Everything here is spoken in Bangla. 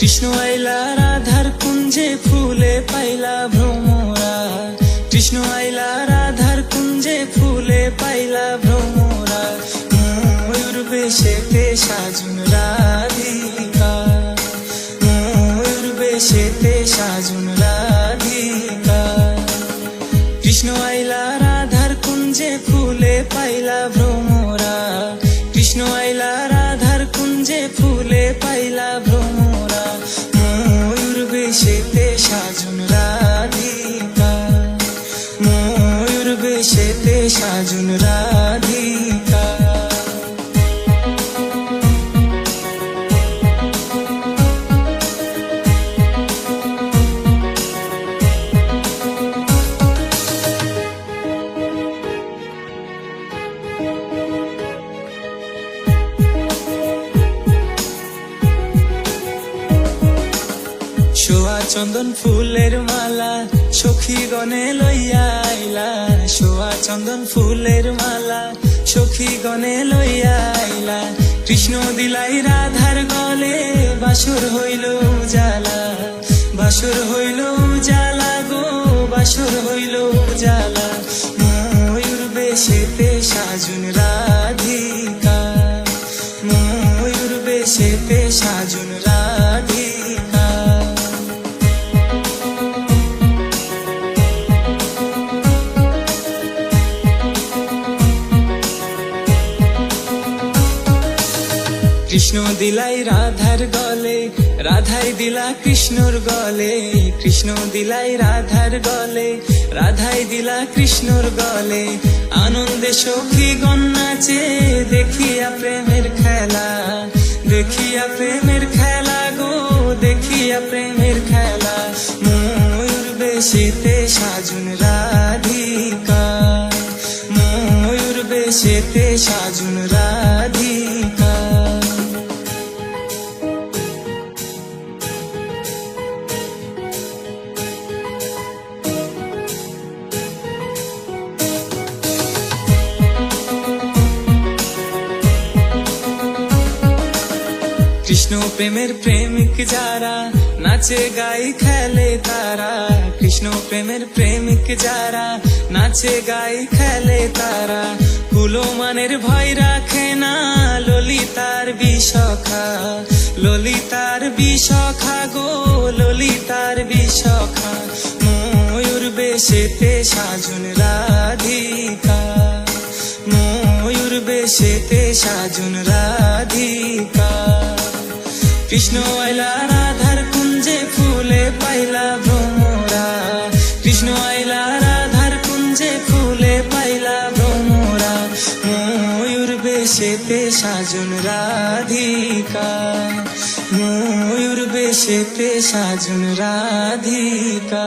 কৃষ্ণ আইলা, রাধার কুঞ্জে ফুলে পাইলা ভ্রমরা। কৃষ্ণ আইলা, রাধার কুঞ্জে ফুলে পাইলা ভ্রমরা। ময়ূর বেশে পেশা জুন রাধিকা। ময়ূর বেশে বেশেতে সাজুন সাজুন রাধিকা। সোয়া চন্দন ফুলের মালা সখী গনে লইয়া আইলা, সোয়া চন্দন ফুলের মালা। সখী গনে লইয়া আইলা, কৃষ্ণ দিলাই রাধার গলে, বাসুর হইল জালা বাসুর হইল জালা গো, বাসুর হইল জালা ময়ূর বেশেতে সাজুন রাধিকা। ময়ূর বেশেতে সাজুন রাধিকা কৃষ্ণ দিলাই রাধার গলে, রাধাই দিলা কৃষ্ণর গলে। কৃষ্ণ দিলাই রাধার গলে, রাধাই দিলা কৃষ্ণর গলে। আনন্দে সখী গন্নাচে দেখিয়া প্রেমের খেলা। দেখিয়া প্রেমের খেলা গো, দেখিয়া প্রেমের খেলা। ময়ূর বেশিতে সাজুন রাধিকা। ময়ূর বেশেতে সাজুন রাধিকা কৃষ্ণ প্রেমের প্রেমিক যারা, নাচে গাই খেলে তারা। কৃষ্ণ প্রেমের প্রেমিক যারা, নাচে গাই খেলে তারা। কুলো মানের ভয় রাখে না ললিতার বিষখা ললিতার বিষখা গো, ললিতার বিষখা ময়ূর বেশেতে সাজুন রাধিকা। ময়ূর বেশেতে সাজুন রাধিকা। কৃষ্ণ আইলা, রাধার কুঞ্জে ফুলে পাইলা ভ্রমরা কৃষ্ণ আইলা, রাধার কুঞ্জে ফুলে পাইলা ভ্রমরা ময়ূর বেশেতে সাজুন রাধিকা। ময়ূর বেশেতে সাজুন রাধিকা।